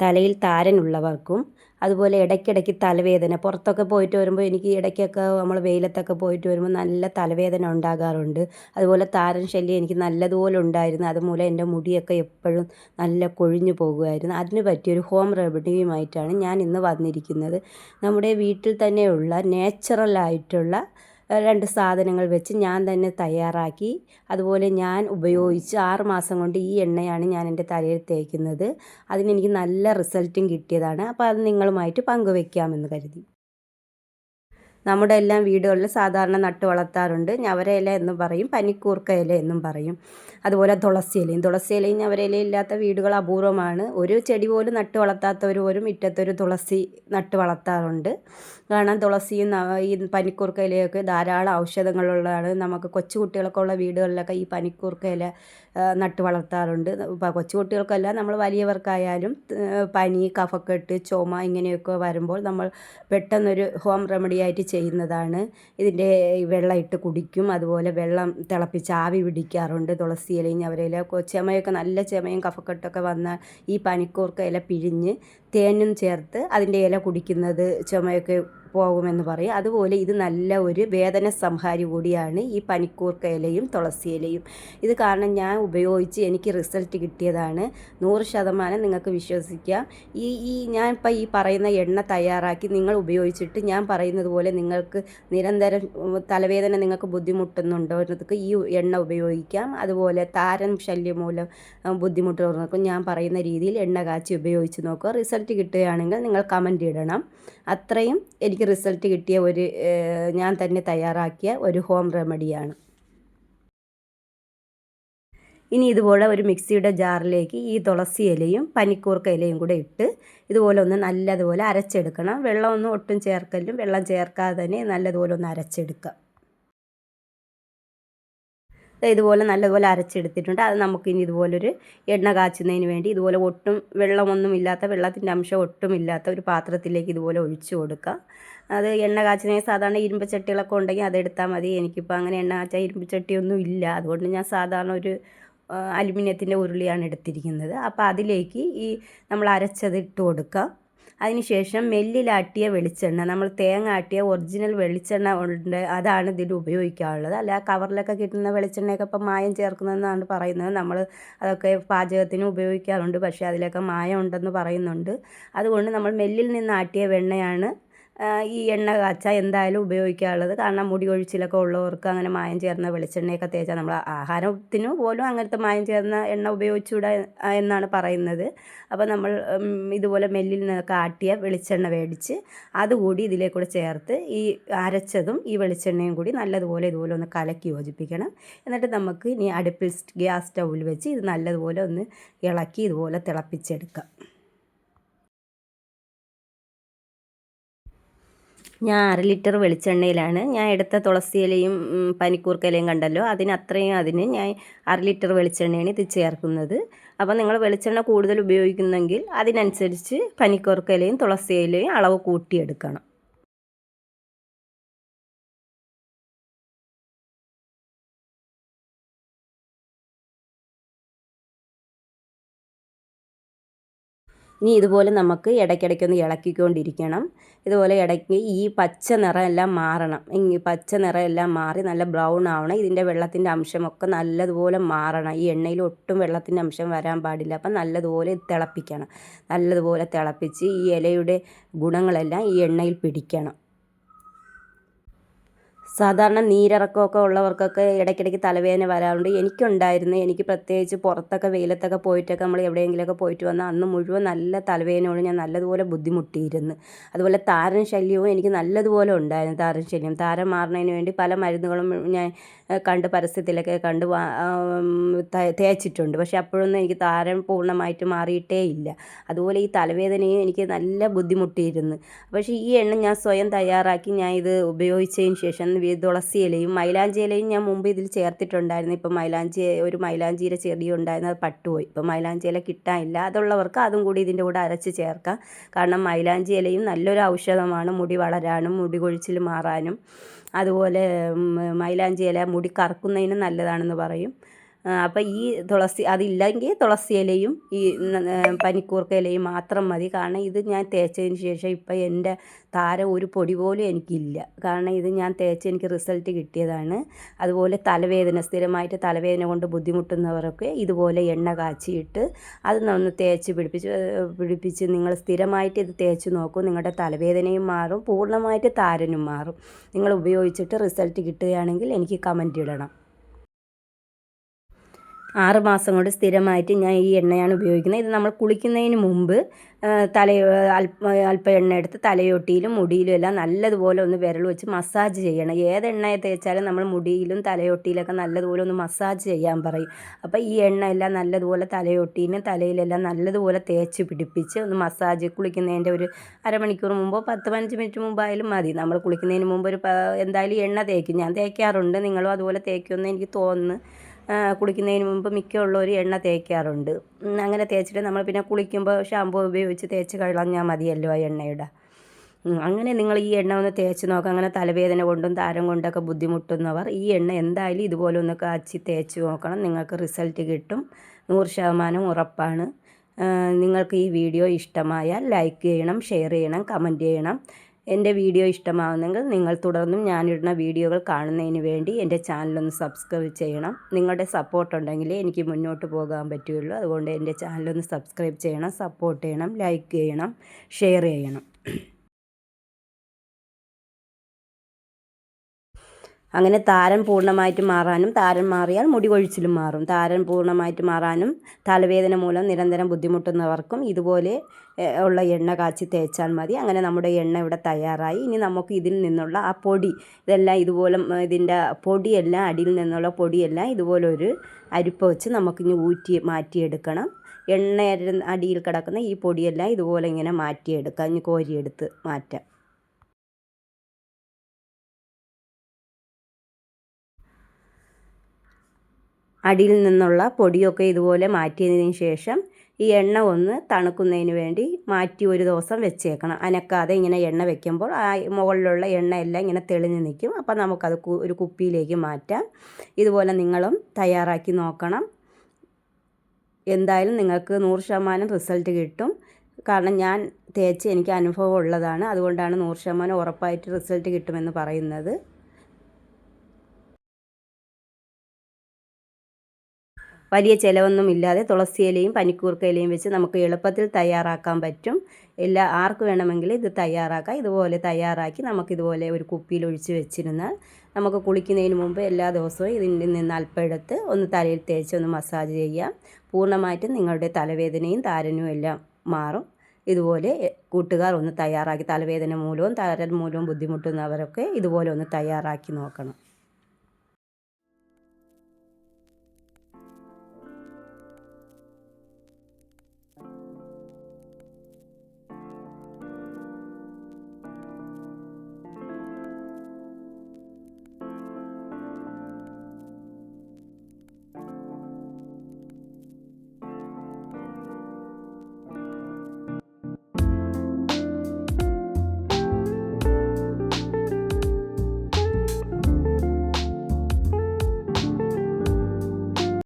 തലയിൽ താരനുള്ളവർക്കും അതുപോലെ ഇടയ്ക്കിടയ്ക്ക് തലവേദന. പുറത്തൊക്കെ പോയിട്ട് വരുമ്പോൾ എനിക്ക് ഇടയ്ക്കൊക്കെ നമ്മൾ വെയിലത്തൊക്കെ പോയിട്ട് വരുമ്പോൾ നല്ല തലവേദന ഉണ്ടാകാറുണ്ട്. അതുപോലെ താരൻ ശല്യം എനിക്ക് നല്ലതുപോലെ ഉണ്ടായിരുന്നു. അതുമൂലം എന്റെ മുടിയൊക്കെ എപ്പോഴും നല്ല കൊഴിഞ്ഞു പോകുമായിരുന്നു. അതിന് പറ്റിയൊരു ഹോം റെമഡിയുമായിട്ടാണ് ഞാൻ ഇന്ന് വന്നിരിക്കുന്നത്. നമ്മുടെ വീട്ടിൽ തന്നെയുള്ള നാച്ചുറലായിട്ടുള്ള രണ്ട് സാധനങ്ങൾ വെച്ച് ഞാൻ തന്നെ തയ്യാറാക്കി. അതുപോലെ ഞാൻ ഉപയോഗിച്ച് ആറ് മാസം കൊണ്ട് ഈ എണ്ണയാണ് ഞാൻ എന്റെ തലയിൽ തേക്കുന്നത്. അതിനെനിക്ക് നല്ല റിസൾട്ടും കിട്ടിയതാണ്. അപ്പോൾ അത് നിങ്ങളുമായിട്ട് പങ്കുവെക്കാമെന്ന് കരുതി. നമ്മുടെ എല്ലാം വീടുകളിൽ സാധാരണ നട്ട് വളർത്താറുണ്ട്. ഞവര ഇല എന്നും പറയും. പനിക്കൂർക്ക ഇല എന്നും പറയും. അതുപോലെ തുളസി ഇലയും. തുളസി ഇലയും ഞവര ഇലയും ഇല്ലാത്ത വീടുകൾ അപൂർവമാണ്. ഒരു ചെടി പോലും നട്ട് വളർത്താത്തവർ പോലും മുറ്റത്തൊരു തുളസി നട്ട് വളർത്താറുണ്ട്. കാരണം തുളസിയും ഈ പനിക്കൂർക്ക ഇലയൊക്കെ ധാരാളം ഔഷധങ്ങളുള്ളതാണ്. നമുക്ക് കൊച്ചുകുട്ടികളൊക്കെ ഉള്ള വീടുകളിലൊക്കെ ഈ പനിക്കൂർക്ക ഇല നട്ട് വളർത്താറുണ്ട്. കൊച്ചുകുട്ടികൾക്കല്ല നമ്മൾ വലിയവർക്കായാലും പനി കഫക്കെട്ട് ചുമ ഇങ്ങനെയൊക്കെ വരുമ്പോൾ നമ്മൾ പെട്ടെന്നൊരു ഹോം റെമഡി ആയിട്ട് ചെയ്യുന്നതാണ്. ഇതിന്റെ വെള്ളം ഇട്ട് കുടിക്കും. അതുപോലെ വെള്ളം തിളപ്പിച്ച് ആവി പിടിക്കാറുണ്ട്. തുളസി ഇലയും ഞവരയില ചെമയൊക്കെ നല്ല ചെമയും കഫക്കെട്ടൊക്കെ വന്ന ഈ പനിക്കൂർക്ക ഇല പിഴിഞ്ഞ് തേനും ചേർത്ത് അതിന്റെ ഇല കുടിക്കുന്നത് ചുമയൊക്കെ പോകുമെന്ന് പറയും. അതുപോലെ ഇത് നല്ല ഒരു വേദന സംഹാരി കൂടിയാണ് ഈ പനിക്കൂർക്ക ഇലയും തുളസി ഇലയും. ഇത് കാരണം ഞാൻ ഉപയോഗിച്ച് എനിക്ക് റിസൾട്ട് കിട്ടിയതാണ്. നൂറ് ശതമാനം നിങ്ങൾക്ക് വിശ്വസിക്കാം. ഈ ഈ ഞാൻ ഇപ്പം ഈ പറയുന്ന എണ്ണ തയ്യാറാക്കി നിങ്ങൾ ഉപയോഗിച്ചിട്ട് ഞാൻ പറയുന്നത് പോലെ നിങ്ങൾക്ക് നിരന്തരം തലവേദന നിങ്ങൾക്ക് ബുദ്ധിമുട്ടുന്നുണ്ടോ എന്നതൊക്കെ ഈ എണ്ണ ഉപയോഗിക്കാം. അതുപോലെ താരൻ ശല്യം മൂലം ബുദ്ധിമുട്ടുള്ളവർക്കും ഞാൻ പറയുന്ന രീതിയിൽ എണ്ണ കാച്ചി ഉപയോഗിച്ച് നോക്കുക. റിസൾട്ട് കിട്ടുകയാണെങ്കിൽ നിങ്ങൾ കമന്റ് ഇടണം. അത്രയും എനിക്ക് റിസൾട്ട് കിട്ടിയ ഒരു ഞാൻ തന്നെ തയ്യാറാക്കിയ ഒരു ഹോം റെമഡിയാണ് ഇനി ഇതുപോലെ ഒരു മിക്സിയുടെ ജാറിലേക്ക് ഈ തുളസി ഇലയും പനിക്കൂർക്ക ഇലയും കൂടെ ഇട്ട് ഇതുപോലെ ഒന്ന് നല്ലതുപോലെ അരച്ചെടുക്കണം. വെള്ളമൊന്നും ഒട്ടും ചേർക്കലും വെള്ളം ചേർക്കാതെ തന്നെ നല്ലതുപോലെ ഒന്ന് അരച്ചെടുക്കുക. ഇതുപോലെ നല്ലതുപോലെ അരച്ചെടുത്തിട്ടുണ്ട്. അത് നമുക്കിനി ഇതുപോലൊരു എണ്ണ കാച്ചുന്നതിന് വേണ്ടി ഇതുപോലെ ഒട്ടും വെള്ളമൊന്നും ഇല്ലാത്ത വെള്ളത്തിന്റെ അംശം ഒട്ടും ഇല്ലാത്ത ഒരു പാത്രത്തിലേക്ക് ഇതുപോലെ ഒഴിച്ചു കൊടുക്കുക. അത് എണ്ണ കാച്ചുന്നതിന് സാധാരണ ഇരുമ്പ് ചട്ടികളൊക്കെ ഉണ്ടെങ്കിൽ അതെടുത്താൽ മതി. എനിക്കിപ്പോൾ അങ്ങനെ എണ്ണ കാച്ചാൽ ഇരുമ്പ് ചട്ടിയൊന്നും ഇല്ല. അതുകൊണ്ട് ഞാൻ സാധാരണ ഒരു അലുമിനിയത്തിന്റെ ഉരുളിയാണ് എടുത്തിരിക്കുന്നത്. അപ്പോൾ അതിലേക്ക് ഈ നമ്മൾ അരച്ചത് ഇട്ട് കൊടുക്കുക. അതിനുശേഷം മെല്ലിലാട്ടിയ വെളിച്ചെണ്ണ നമ്മൾ തേങ്ങ ആട്ടിയ ഒറിജിനൽ വെളിച്ചെണ്ണ ഉണ്ട് അതാണ് ഇതിൽ ഉപയോഗിക്കാറുള്ളത്. അല്ല കവറിലൊക്കെ കിട്ടുന്ന വെളിച്ചെണ്ണയൊക്കെ ഇപ്പം മായം ചേർക്കുന്നതെന്നാണ് പറയുന്നത്. നമ്മൾ അതൊക്കെ പാചകത്തിന് ഉപയോഗിക്കാറുണ്ട് പക്ഷേ അതിലൊക്കെ മായം ഉണ്ടെന്ന് പറയുന്നുണ്ട്. അതുകൊണ്ട് നമ്മൾ മെല്ലിൽ നിന്ന് ആട്ടിയ വെണ്ണയാണ് ഈ എണ്ണ കാച്ച എന്തായാലും ഉപയോഗിക്കാറുള്ളത്. കാരണം മുടി ഒഴിച്ചിലൊക്കെ ഉള്ളവർക്ക് അങ്ങനെ മായം ചേർന്ന വെളിച്ചെണ്ണയൊക്കെ തേച്ചാൽ നമ്മൾ ആഹാരത്തിന് പോലും അങ്ങനത്തെ മായം ചേർന്ന എണ്ണ ഉപയോഗിച്ചുകൂടാ എന്നാണ് പറയുന്നത്. അപ്പോൾ നമ്മൾ ഇതുപോലെ മെല്ലിൽ നിന്നൊക്കെ ആട്ടിയ വെളിച്ചെണ്ണ മേടിച്ച് അതുകൂടി ഇതിലേക്കൂടെ ചേർത്ത് ഈ അരച്ചതും ഈ വെളിച്ചെണ്ണയും കൂടി നല്ലതുപോലെ ഇതുപോലെ ഒന്ന് കലക്കി യോജിപ്പിക്കണം. എന്നിട്ട് നമുക്ക് ഇനി അടുപ്പിൽ ഗ്യാസ് സ്റ്റൗവിൽ വെച്ച് ഇത് നല്ലതുപോലെ ഒന്ന് ഇളക്കി ഇതുപോലെ തിളപ്പിച്ചെടുക്കാം. ഞാൻ അര ലിറ്റർ വെളിച്ചെണ്ണയിലാണ്. ഞാൻ എടുത്ത തുളസി ഇലയും പനിക്കൂർക്ക ഇലയും കണ്ടല്ലോ. അതിന് അത്രയും അതിന് ഞാൻ അര ലിറ്റർ വെളിച്ചെണ്ണയാണ് ഇത് ചേർക്കുന്നത്. അപ്പോൾ നിങ്ങൾ വെളിച്ചെണ്ണ കൂടുതൽ ഉപയോഗിക്കുന്നെങ്കിൽ അതിനനുസരിച്ച് പനിക്കൂർക്ക ഇലയും തുളസി ഇലയും അളവ് കൂട്ടിയെടുക്കണം. ഇനി ഇതുപോലെ നമുക്ക് ഇടയ്ക്കിടയ്ക്കൊന്ന് ഇളക്കിക്കൊണ്ടിരിക്കണം. ഇതുപോലെ ഇടയ്ക്ക് ഈ പച്ച നിറം എല്ലാം മാറണം. ഈ പച്ച നിറം എല്ലാം മാറി നല്ല ബ്രൗൺ ആവണം. ഇതിന്റെ വെള്ളത്തിന്റെ അംശമൊക്കെ നല്ലതുപോലെ മാറണം. ഈ എണ്ണയിൽ ഒട്ടും വെള്ളത്തിന്റെ അംശം വരാൻ പാടില്ല. അപ്പം നല്ലതുപോലെ തിളപ്പിക്കണം. നല്ലതുപോലെ തിളപ്പിച്ച് ഈ ഇലയുടെ ഗുണങ്ങളെല്ലാം ഈ എണ്ണയിൽ പിടിക്കണം. സാധാരണ നീരിറക്കമൊക്കെ ഉള്ളവർക്കൊക്കെ ഇടയ്ക്കിടയ്ക്ക് തലവേദന വരാറുണ്ട്. എനിക്കുണ്ടായിരുന്നു. എനിക്ക് പ്രത്യേകിച്ച് പുറത്തൊക്കെ വെയിലത്തൊക്കെ പോയിട്ടൊക്കെ നമ്മൾ എവിടെയെങ്കിലുമൊക്കെ പോയിട്ട് വന്നാൽ അന്ന് മുഴുവൻ നല്ല തലവേദനയോട് ഞാൻ നല്ലതുപോലെ ബുദ്ധിമുട്ടിയിരുന്നു. അതുപോലെ താരൻ ശല്യവും എനിക്ക് നല്ലതുപോലെ ഉണ്ടായിരുന്നു. താരൻ ശല്യം. താരം മാറുന്നതിന് വേണ്ടി പല മരുന്നുകളും ഞാൻ കണ്ട് പരസ്യത്തിലൊക്കെ കണ്ട് തേച്ചിട്ടുണ്ട്. പക്ഷേ അപ്പോഴൊന്നും എനിക്ക് താരം പൂർണമായിട്ട് മാറിയിട്ടേ ഇല്ല. അതുപോലെ ഈ തലവേദനയും എനിക്ക് നല്ല ബുദ്ധിമുട്ടിയിരുന്നു. പക്ഷേ ഈ എണ്ണ ഞാൻ സ്വയം തയ്യാറാക്കി ഞാൻ ഇത് ഉപയോഗിച്ചതിന് ശേഷം തുളസി ഇലയും മൈലാഞ്ചി ഇലയും ഞാൻ മുമ്പ് ഇതിൽ ചേർത്തിട്ടുണ്ടായിരുന്നു. ഇപ്പം മൈലാഞ്ചി ഒരു മൈലാഞ്ചിയുടെ ചെടി ഉണ്ടായിരുന്നു അത് പട്ടുപോയി. ഇപ്പം മൈലാഞ്ചി ഇല കിട്ടാനില്ല. അതുള്ളവർക്ക് അതും കൂടി ഇതിന്റെ കൂടെ അരച്ച് ചേർക്കാം. കാരണം മൈലാഞ്ചി ഇലയും നല്ലൊരു ഔഷധമാണ്. മുടി വളരാനും മുടി കൊഴിച്ചിൽ മാറാനും. അതുപോലെ മൈലാഞ്ചി ഇല മുടി കറക്കുന്നതിന് നല്ലതാണെന്ന് പറയും. അപ്പോൾ ഈ തുളസി അതില്ലെങ്കിൽ തുളസി ഇലയും ഈ പനിക്കൂർക്ക ഇലയും മാത്രം മതി. കാരണം ഇത് ഞാൻ തേച്ചതിന് ശേഷം ഇപ്പം എന്റെ താര ഒരു പൊടി പോലും എനിക്കില്ല. കാരണം ഇത് ഞാൻ തേച്ച് എനിക്ക് റിസൾട്ട് കിട്ടിയതാണ്. അതുപോലെ തലവേദന സ്ഥിരമായിട്ട് തലവേദന കൊണ്ട് ബുദ്ധിമുട്ടുന്നവരൊക്കെ ഇതുപോലെ എണ്ണ കാച്ചിയിട്ട് അത് ഒന്ന് തേച്ച് പിടിപ്പിച്ച് പിടിപ്പിച്ച് നിങ്ങൾ സ്ഥിരമായിട്ട് ഇത് തേച്ച് നോക്കൂ. നിങ്ങളുടെ തലവേദനയും മാറും പൂർണമായിട്ട് താരനും മാറും. നിങ്ങൾ ഉപയോഗിച്ചിട്ട് റിസൾട്ട് കിട്ടുകയാണെങ്കിൽ എനിക്ക് കമന്റ് ഇടണം. ആറ് മാസം കൊണ്ട് സ്ഥിരമായിട്ട് ഞാൻ ഈ എണ്ണയാണ് ഉപയോഗിക്കുന്നത്. ഇത് നമ്മൾ കുളിക്കുന്നതിന് മുമ്പ് തല അല്പ എണ്ണ എടുത്ത് തലയോട്ടിയിലും മുടിയിലും എല്ലാം നല്ലതുപോലെ ഒന്ന് വിരൽ വെച്ച് മസാജ് ചെയ്യണം. ഏത് എണ്ണയെ തേച്ചാലും നമ്മൾ മുടിയിലും തലയൊട്ടിയിലൊക്കെ നല്ലതുപോലെ ഒന്ന് മസാജ് ചെയ്യാൻ പറയും. അപ്പോൾ ഈ എണ്ണ എല്ലാം നല്ലതുപോലെ തലയൊട്ടിയിലും തലയിലെല്ലാം നല്ലതുപോലെ തേച്ച് പിടിപ്പിച്ച് ഒന്ന് മസാജ് കുളിക്കുന്നതിന്റെ ഒരു അരമണിക്കൂർ മുമ്പോ പത്ത് പതിനഞ്ച് മിനിറ്റ് മുമ്പായാലും മതി. നമ്മൾ കുളിക്കുന്നതിന് മുമ്പ് ഒരു എന്തായാലും എണ്ണ തേക്കും. ഞാൻ തേക്കാറുണ്ട്. നിങ്ങളും അതുപോലെ തേക്കുമെന്ന് എനിക്ക് തോന്നുന്നു. കുളിക്കുന്നതിന് മുമ്പ് ഒരു എണ്ണ തേക്കാറുണ്ട്. അങ്ങനെ തേച്ചിട്ട് നമ്മൾ പിന്നെ കുളിക്കുമ്പോൾ ഷാമ്പു ഉപയോഗിച്ച് തേച്ച് കളഞ്ഞാൽ മതിയല്ലോ ആ എണ്ണയുടെ. അങ്ങനെ നിങ്ങൾ ഈ എണ്ണ ഒന്ന് തേച്ച് നോക്കുക അങ്ങനെ തലവേദന കൊണ്ടും താരം കൊണ്ടൊക്കെ ബുദ്ധിമുട്ടുന്നവർ ഈ എണ്ണ എന്തായാലും ഇതുപോലെ ഒന്ന് കാച്ചി തേച്ച് നോക്കണം. നിങ്ങൾക്ക് റിസൾട്ട് കിട്ടും. നൂറ് ശതമാനം ഉറപ്പാണ്. നിങ്ങൾക്ക് ഈ വീഡിയോ ഇഷ്ടമായാൽ ലൈക്ക് ചെയ്യണം ഷെയർ ചെയ്യണം കമന്റ് ചെയ്യണം. എന്റെ വീഡിയോ ഇഷ്ടമാകുന്നെങ്കിൽ നിങ്ങൾ തുടർന്നും ഞാനിടുന്ന വീഡിയോകൾ കാണുന്നതിന് വേണ്ടി എന്റെ ചാനലൊന്ന് സബ്സ്ക്രൈബ് ചെയ്യണം. നിങ്ങളുടെ സപ്പോർട്ട് ഉണ്ടെങ്കിൽ എനിക്ക് മുന്നോട്ട് പോകാൻ പറ്റുള്ളൂ അതുകൊണ്ട് എന്റെ ചാനലൊന്ന് സബ്സ്ക്രൈബ് ചെയ്യണം സപ്പോർട്ട് ചെയ്യണം ലൈക്ക് ചെയ്യണം ഷെയർ ചെയ്യണം. അങ്ങനെ താരൻ പൂർണമായിട്ട് മാറാനും താരൻ മാറിയാൽ മുടി കൊഴിച്ചിലും മാറും. താരൻ പൂർണമായിട്ട് മാറാനും തലവേദന മൂലം നിരന്തരം ബുദ്ധിമുട്ടുന്നവർക്കും ഇതുപോലെ ഉള്ള എണ്ണ കാച്ചി തേച്ചാൽ മതി. അങ്ങനെ നമ്മുടെ എണ്ണ ഇവിടെ തയ്യാറായി. ഇനി നമുക്ക് ഇതിൽ നിന്നുള്ള ആ പൊടി ഇതെല്ലാം ഇതുപോലെ ഇതിന്റെ പൊടിയെല്ലാം അടിയിൽ നിന്നുള്ള പൊടിയെല്ലാം ഇതുപോലെ ഒരു അരിപ്പ വെച്ച് നമുക്കിനി ഊറ്റി മാറ്റിയെടുക്കണം. എണ്ണ അടിയിൽ കിടക്കുന്ന ഈ പൊടിയെല്ലാം ഇതുപോലെ ഇങ്ങനെ മാറ്റിയെടുക്കാം. ഇനി കോരിയെടുത്ത് മാറ്റാം. അടിയിൽ നിന്നുള്ള പൊടിയൊക്കെ ഇതുപോലെ മാറ്റിയതിന് ശേഷം ഈ എണ്ണ ഒന്ന് തണുക്കുന്നതിന് വേണ്ടി മാറ്റി ഒരു ദിവസം വെച്ചേക്കണം. അനക്കാതെ ഇങ്ങനെ എണ്ണ വെക്കുമ്പോൾ ആ മുകളിലുള്ള എണ്ണയെല്ലാം ഇങ്ങനെ തെളിഞ്ഞ് നിൽക്കും. അപ്പോൾ നമുക്കത് ഒരു കുപ്പിയിലേക്ക് മാറ്റാം. ഇതുപോലെ നിങ്ങളും തയ്യാറാക്കി നോക്കണം. എന്തായാലും നിങ്ങൾക്ക് നൂറ് ശതമാനം റിസൾട്ട് കിട്ടും. കാരണം ഞാൻ തേച്ച് എനിക്ക് അനുഭവം ഉള്ളതാണ്. അതുകൊണ്ടാണ് നൂറ് ശതമാനം ഉറപ്പായിട്ട് റിസൾട്ട് കിട്ടുമെന്ന് പറയുന്നത്. വലിയ ചിലവൊന്നും ഇല്ലാതെ തുളസി ഇലയും പനിക്കൂർക്ക ഇലയും വെച്ച് നമുക്ക് എളുപ്പത്തിൽ തയ്യാറാക്കാൻ പറ്റും. എല്ലാ ആർക്ക് വേണമെങ്കിലും ഇത് തയ്യാറാക്കാം. ഇതുപോലെ തയ്യാറാക്കി നമുക്കിതുപോലെ ഒരു കുപ്പിയിൽ ഒഴിച്ച് വെച്ചിരുന്നാൽ നമുക്ക് കുളിക്കുന്നതിന് മുമ്പ് എല്ലാ ദിവസവും ഇതിന്റെ നിന്ന് അല്പം എടുത്ത് ഒന്ന് തലയിൽ തേച്ച് ഒന്ന് മസാജ് ചെയ്യാം. പൂർണമായിട്ടും നിങ്ങളുടെ തലവേദനയും താരനും എല്ലാം മാറും. ഇതുപോലെ കൂട്ടുകാർ ഒന്ന് തയ്യാറാക്കി തലവേദന മൂലവും താരൻ മൂലവും ബുദ്ധിമുട്ടുന്നവരൊക്കെ ഇതുപോലെ ഒന്ന് തയ്യാറാക്കി നോക്കണം.